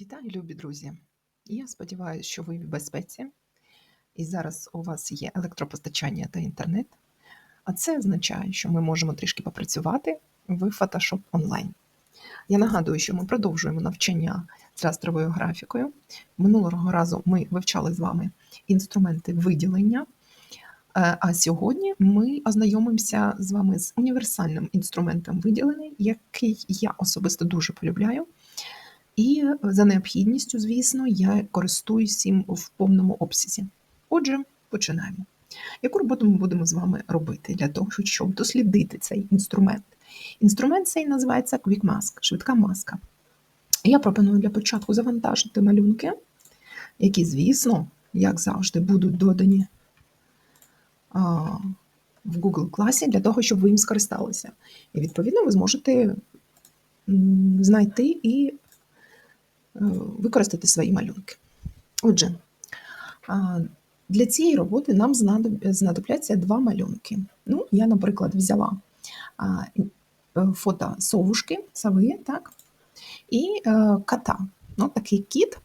Вітаю, любі друзі! Я сподіваюся, що ви в безпеці, і зараз у вас є електропостачання та інтернет. А це означає, що ми можемо трішки попрацювати в Photoshop онлайн. Я нагадую, що ми продовжуємо навчання з растровою графікою. Минулого разу ми вивчали з вами інструменти виділення. Е, А сьогодні ми ознайомимося з вами з універсальним інструментом виділення, який я особисто дуже полюбляю. І за необхідністю, звісно, я користуюсь їм в повному обсязі. Отже, починаємо. Яку роботу ми будемо з вами робити для того, щоб дослідити цей інструмент? Інструмент цей називається Quick Mask, швидка маска. Я пропоную для початку завантажити малюнки, які, звісно, як завжди, будуть додані в Google класі для того, щоб ви їм скористалися. І, відповідно, ви зможете знайти і е, використати свої малюнки. Отже, для цієї роботи нам знадобляться два малюнки. Ну, я, наприклад, взяла е, фото совушки, сови, так, і е, кота. Ну, такий кіт.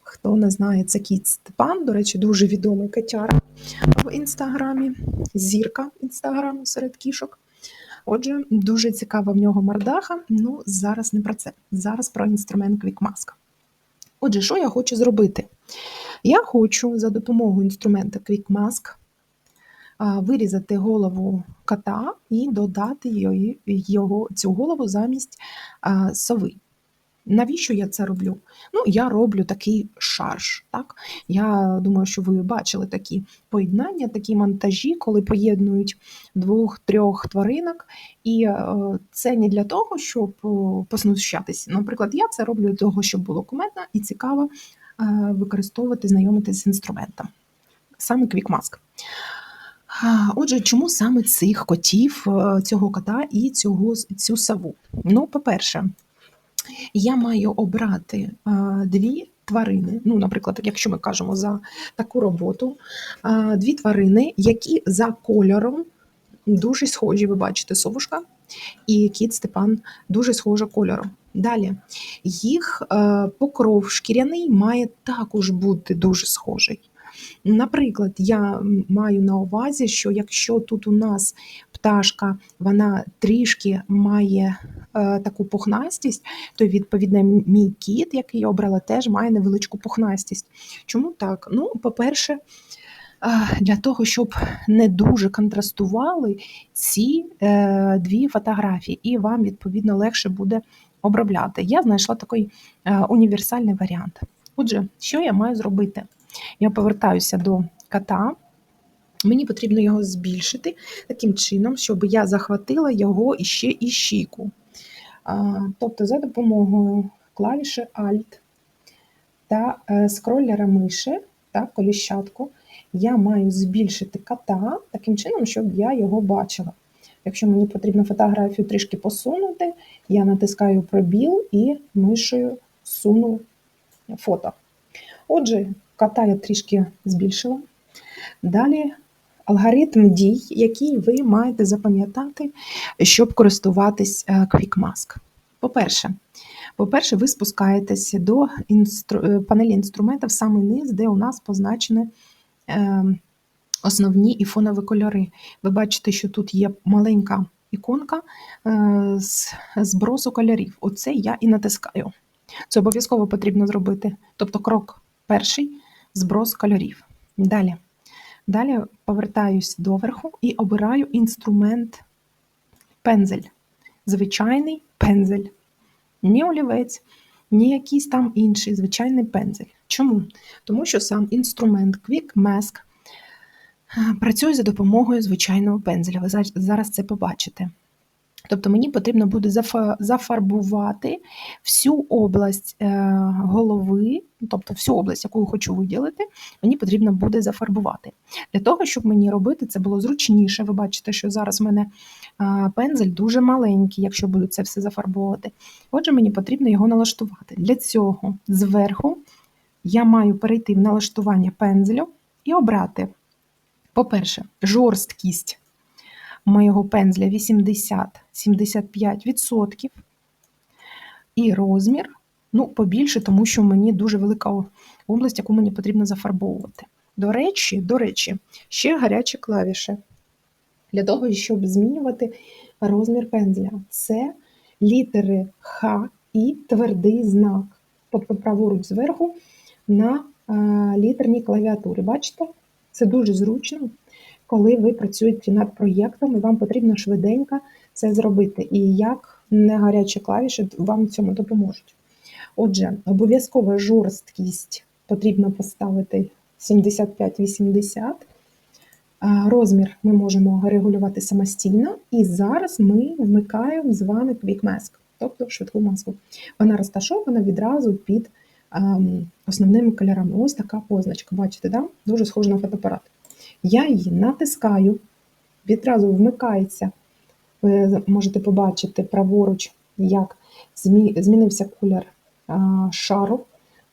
Хто не знає, це кіт Степан, до речі, дуже відомий котяра в інстаграмі, зірка інстаграму серед кішок. Отже, дуже цікава в нього мордаха. Ну, зараз не про це. Зараз про інструмент Quick Mask. Отже, що я хочу зробити? Я хочу за допомогою інструмента Quick Mask вирізати голову кота і додати його, цю голову замість сови. Навіщо я це роблю? Ну, я роблю такий шарж. Так? Я думаю, що ви бачили такі поєднання, такі монтажі, коли поєднують двох-трьох тваринок. І е, це не для того, щоб е, поснущатися. Наприклад, я це роблю для того, щоб було кумедно і цікаво е, використовувати, знайомитися з інструментом. Саме. А, Отже, чому саме цих котів, цього кота і цього, цю сову? Ну, по-перше, я маю обрати дві тварини. Ну, наприклад, якщо ми кажемо за таку роботу, дві тварини, які за кольором дуже схожі. Ви бачите, совушка і кіт Степан дуже схожа кольором. Далі їх е, покров шкіряний має також бути дуже схожий. Наприклад, я маю на увазі, що якщо тут у нас пташка, вона трішки має е, таку пухнастість, то відповідно мій кіт, який я обрала, теж має невеличку пухнастість. Чому так? Ну, по-перше, е, для того, щоб не дуже контрастували ці е, дві фотографії, і вам відповідно легше буде обробляти. Я знайшла такий е, універсальний варіант. Отже, що я маю зробити? Я повертаюся до кота. Мені потрібно його збільшити таким чином, щоб я захватила його іще і щіку. Тобто, за допомогою клавіші Alt та е, скроллера миші, так, коліщатку, я маю збільшити кота таким чином, щоб я його бачила. Якщо мені потрібно фотографію трішки посунути, я натискаю пробіл і мишею суну фото. Отже, кота я трішки збільшила. Далі алгоритм дій, який ви маєте запам'ятати, щоб користуватись е, Quick Mask. По-перше, по-перше, ви спускаєтесь до інстру... е, панелі інструментів саме низ, де у нас позначені е, основні і фонові кольори. Ви бачите, що тут є маленька іконка з збросу кольорів. Оце я і натискаю. Це обов'язково потрібно зробити. Тобто крок перший зброс кольорів. Далі. Далі повертаюсь доверху і обираю інструмент пензель. Звичайний пензель. Ні олівець, ні якийсь там інший звичайний пензель. Чому? Тому що сам інструмент Quick Mask е, працює за допомогою звичайного пензеля. Ви зараз це побачите. Тобто мені потрібно буде зафарбувати всю область е, голови, тобто всю область, яку хочу виділити, мені потрібно буде зафарбувати. Для того, щоб мені робити це було зручніше. Ви бачите, що зараз в мене е, пензель дуже маленький, якщо буду це все зафарбовувати. Отже, мені потрібно його налаштувати. Для цього зверху я маю перейти в налаштування пензелю і обрати, по-перше, жорсткість моєго пензля 80-75%. І розмір Ну, побільше, тому що мені дуже велика область, яку мені потрібно зафарбовувати. До речі, до речі, ще гарячі клавіші для того, щоб змінювати розмір пензля. Це літери Х і твердий знак. Тобто праворуч зверху на е, літерній клавіатурі. Бачите? Це дуже зручно, коли ви працюєте над проєктом, і вам потрібно швиденько це зробити. І як не гарячі клавіші вам в цьому допоможуть. Отже, обов'язкова жорсткість потрібно поставити 75-80. Розмір ми можемо регулювати самостійно, і зараз ми вмикаємо з вами Quick Mask, тобто швидку маску. Вона розташована відразу під ем, основними кольорами. Ось така позначка. Бачите, да? дуже схожа на фотоапарат. Я її натискаю, відразу вмикається. Ви можете побачити праворуч, як змінився колір шару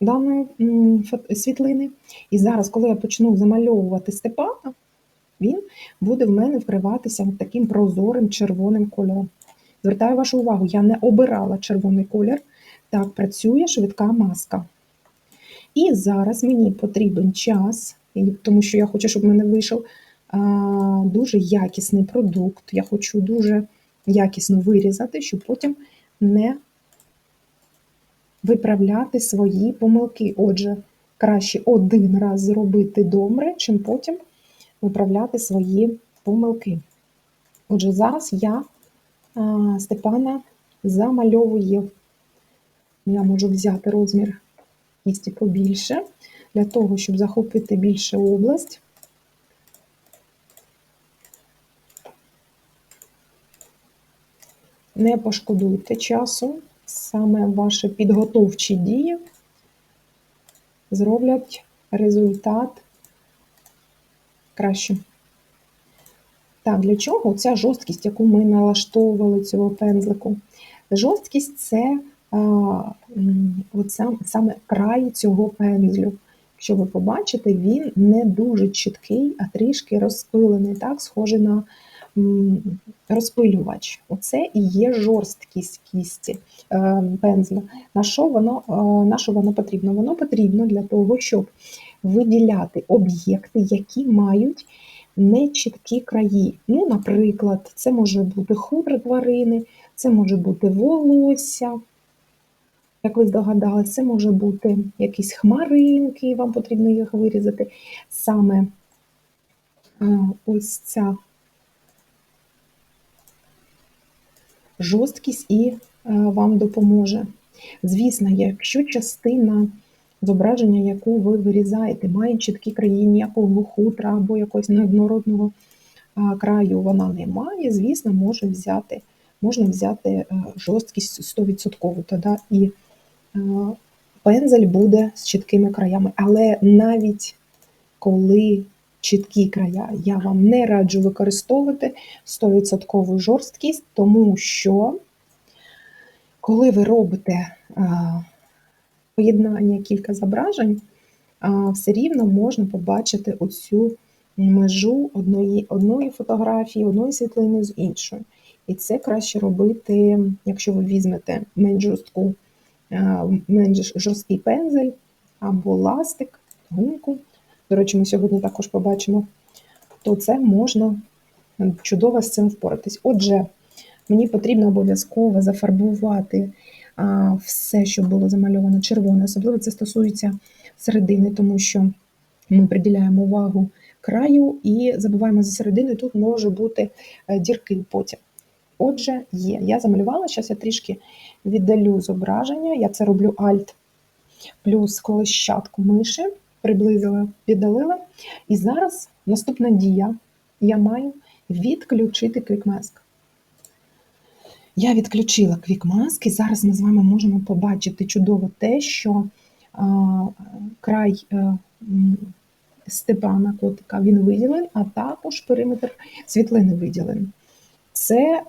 даної світлини. І зараз, коли я почну замальовувати Степана, він буде в мене вкриватися таким прозорим червоним кольором. Звертаю вашу увагу, я не обирала червоний колір. Так працює швидка маска. І зараз мені потрібен час, тому що я хочу, щоб в мене вийшов дуже якісний продукт. Я хочу дуже якісно вирізати, щоб потім не виправляти свої помилки. Отже, краще один раз зробити добре, чим потім виправляти свої помилки. Отже, зараз я Степана замальовую. Я можу взяти розмір кісті побільше, для того, щоб захопити більше область. Не пошкодуйте часу, саме ваші підготовчі дії зроблять результат кращим. Так, для чого ця жорсткість, яку ми налаштовували цього пензлику? Жорсткість це а, от сам, саме край цього пензлю. Якщо ви побачите, він не дуже чіткий, а трішки розпилений, так, схожий на розпилювач. Оце і є жорсткість кісті е, пензля. На що воно, е, на що воно потрібно? Воно потрібно для того, щоб виділяти об'єкти, які мають нечіткі краї. Ну, наприклад, це може бути хутро тварини, це може бути волосся. Як ви здогадалися, це може бути якісь хмаринки, вам потрібно їх вирізати. Саме е, ось ця жорсткість і е, вам допоможе. Звісно, якщо частина зображення, яку ви вирізаєте, має чіткі краї, ніякого хутра або якогось неоднородного краю вона не має, звісно, може взяти, можна взяти е, жорсткість 100%, тоді і е, пензель буде з чіткими краями. Але навіть коли чіткі края, я вам не раджу використовувати 100% жорсткість, тому що коли ви робите поєднання кілька зображень, все рівно можна побачити оцю межу одної, одної фотографії, одної світлини з іншою. І це краще робити, якщо ви візьмете менш жорстку, менш жорсткий пензель або ластик, гумку. До речі, ми сьогодні також побачимо, то це можна чудово з цим впоратись. Отже, мені потрібно обов'язково зафарбувати все, що було замальовано червоне. Особливо це стосується середини, тому що ми приділяємо увагу краю і забуваємо за серединою, тут може бути е, дірки потім. Отже, є. Я замалювала, зараз я трішки віддалю зображення. Я це роблю Alt плюс колищатку миші, приблизила, віддалила. І зараз наступна дія. Я маю відключити Mask. Я відключила Quick Mask, і зараз ми з вами можемо побачити чудово те, що а, край а, Степана котика він виділений, а також периметр світлини виділений. Це е,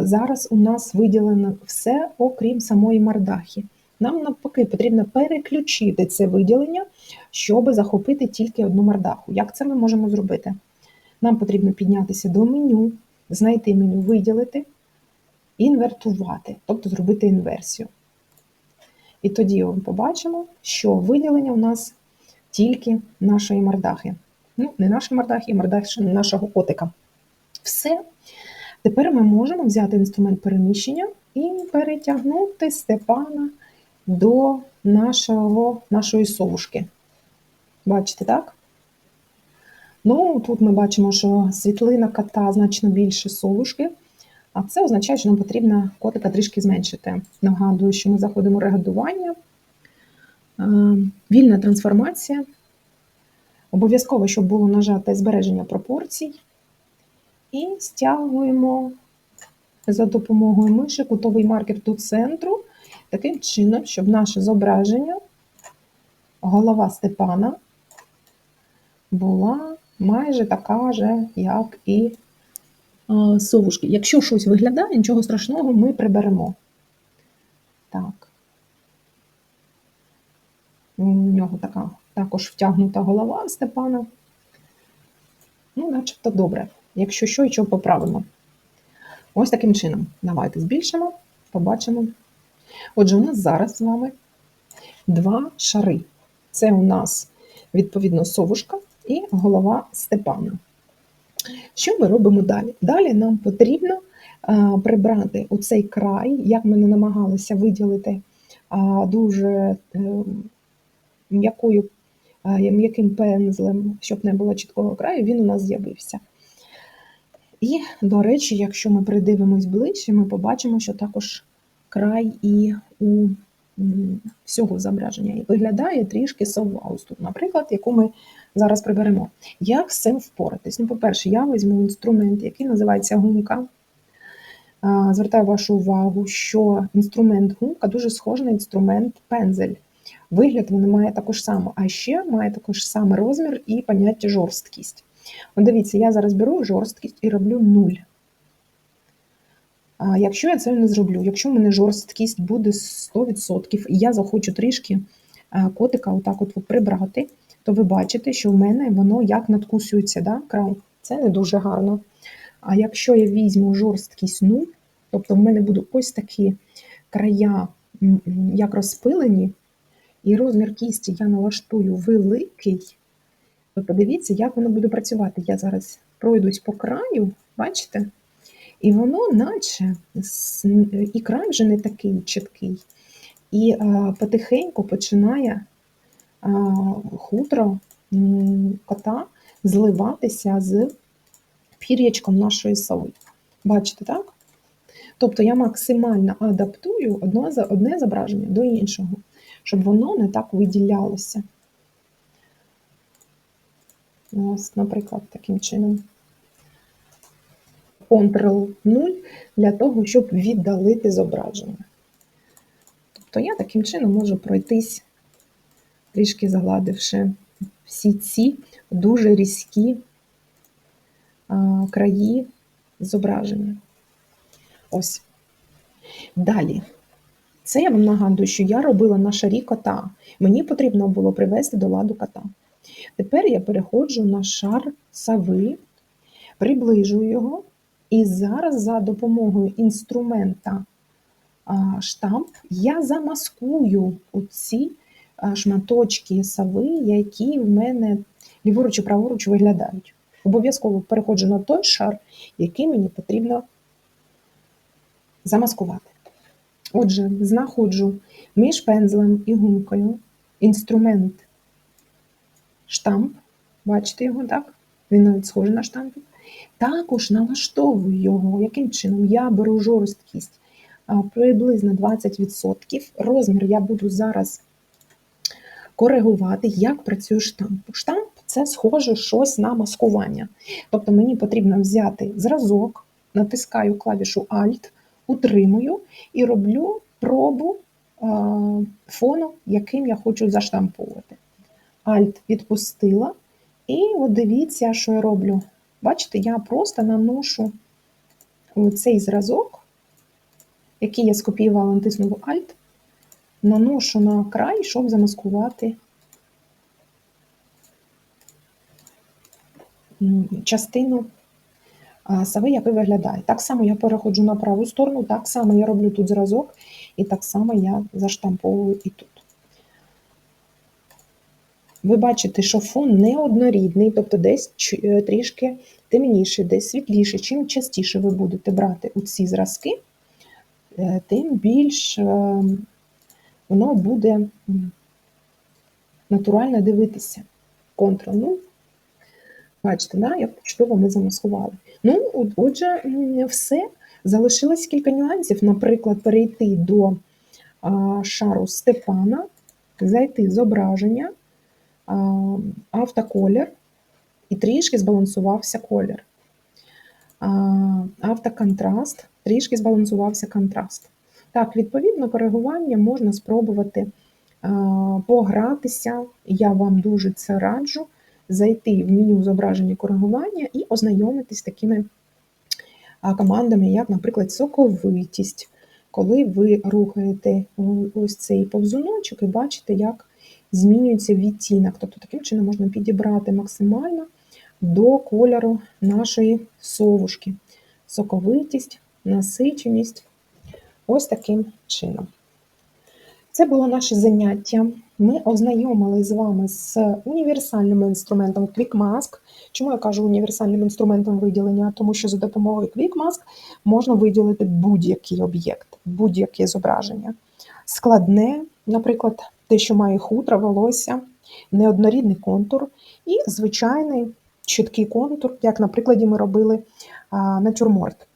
зараз у нас виділено все, окрім самої мордахи. Нам навпаки потрібно переключити це виділення, щоб захопити тільки одну мордаху. Як це ми можемо зробити? Нам потрібно піднятися до меню, знайти меню, виділити, інвертувати, тобто зробити інверсію. І тоді ми побачимо, що виділення у нас тільки нашої мордахи. Ну, не нашої мордахи, а мордахи нашого котика. Все. Тепер ми можемо взяти інструмент переміщення і перетягнути Степана до нашого, нашої совушки. Бачите, так? Ну, тут ми бачимо, що світлина кота значно більше совушки, а це означає, що нам потрібно котика трішки зменшити. Нагадую, що ми заходимо регадування, Е, вільна трансформація. Обов'язково, щоб було нажате збереження пропорцій. І стягуємо за допомогою миші кутовий маркер до центру, таким чином, щоб наше зображення, голова Степана, була майже така же, як і е, совушки. Якщо щось виглядає, нічого страшного, ми приберемо. Так. У нього така також втягнута голова Степана. Ну, начебто добре. Якщо що, і що поправимо. Ось таким чином. Давайте збільшимо, побачимо. Отже, у нас зараз з вами два шари. Це у нас, відповідно, совушка і голова Степана. Що ми робимо далі? Далі нам потрібно прибрати оцей край, як ми не намагалися виділити дуже е, м'якою, м'яким пензлем, щоб не було чіткого краю, він у нас з'явився. І, до речі, якщо ми придивимось ближче, ми побачимо, що також край і у всього зображення і виглядає трішки соваус наприклад, яку ми зараз приберемо. Як з цим впоратись? Ну, по-перше, я візьму інструмент, який називається гумка. Звертаю вашу увагу, що інструмент гумка дуже схожий на інструмент пензель. Вигляд він має також само, а ще має також саме розмір і поняття жорсткість. От дивіться, я зараз беру жорсткість і роблю 0. А якщо я це не зроблю, якщо в мене жорсткість буде 100%, і я захочу трішки котика отак от прибрати, то ви бачите, що в мене воно як надкусується да, край. Це не дуже гарно. А якщо я візьму жорсткість 0, тобто в мене будуть ось такі края, як розпилені, і розмір кісті я налаштую великий, ви подивіться, як воно буде працювати. Я зараз пройдусь по краю, бачите? І воно, наче і край вже не такий чіткий. І а, потихеньку починає а, хутро кота зливатися з пір'ячком нашої сови. Бачите, так? Тобто я максимально адаптую одне зображення до іншого, щоб воно не так виділялося. Ось, наприклад, таким чином. Ctrl-0 для того, щоб віддалити зображення. Тобто я таким чином можу пройтись, трішки загладивши всі ці дуже різкі краї зображення. Ось. Далі. Це я вам нагадую, що я робила на шарі кота. Мені потрібно було привести до ладу кота. Тепер я переходжу на шар сави, приближую його, і зараз за допомогою інструмента штамп я замаскую оці а, шматочки сави, які в мене ліворуч і праворуч виглядають. Обов'язково переходжу на той шар, який мені потрібно замаскувати. Отже, знаходжу між пензлем і гумкою інструмент штамп. Бачите його, так? Він навіть схожий на штамп. Також налаштовую його. Яким чином? Я беру жорсткість приблизно 20%. Розмір я буду зараз коригувати, як працює штамп. Штамп це схоже щось на маскування. Тобто мені потрібно взяти зразок, натискаю клавішу Alt, утримую і роблю пробу фону, яким я хочу заштамповувати. Alt відпустила. І от дивіться, що я роблю. Бачите, я просто наношу цей зразок, який я скопіювала, натиснула Alt, наношу на край, щоб замаскувати частину сави, який виглядає. Так само я переходжу на праву сторону, так само я роблю тут зразок І так само я заштамповую і тут. Ви бачите, що фон неоднорідний, тобто десь е, трішки темніший, десь світліший. Чим частіше ви будете брати у ці зразки, е, тим більш е, воно буде натурально дивитися. Контур. Ну, бачите, да, як чудово ми замаскували. Ну, отже, все. Залишилось кілька нюансів. Наприклад, перейти до шару Степана, зайти зображення, автоколір, і трішки збалансувався колір. Автоконтраст, трішки збалансувався контраст. Так, відповідно, коригування можна спробувати погратися. Я вам дуже це раджу. Зайти в меню зображення коригування і ознайомитись з такими командами, як, наприклад, соковитість, коли ви рухаєте ось цей повзуночок і бачите, як змінюється відтінок. Тобто таким чином можна підібрати максимально до кольору нашої совушки. Соковитість, насиченість. Ось таким чином. Це було наше заняття. Ми ознайомилися з вами з універсальним інструментом QuickMask. Чому я кажу універсальним інструментом виділення? Тому що за допомогою QuickMask можна виділити будь-який об'єкт, будь-яке зображення. Складне, наприклад, те, що має хутро, волосся, неоднорідний контур і звичайний чіткий контур, як на прикладі ми робили натюрморт.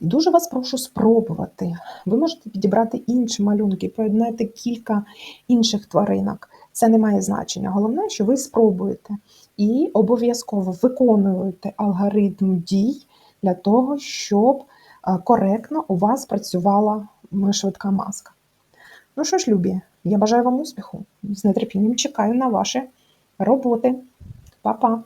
Дуже вас прошу спробувати. Ви можете підібрати інші малюнки, поєднати кілька інших тваринок. Це не має значення. Головне, що ви спробуєте і обов'язково виконуєте алгоритм дій для того, щоб коректно у вас працювала швидка маска. Ну що ж, любі, я бажаю вам успіху. З нетерпінням чекаю на ваші роботи. Па-па!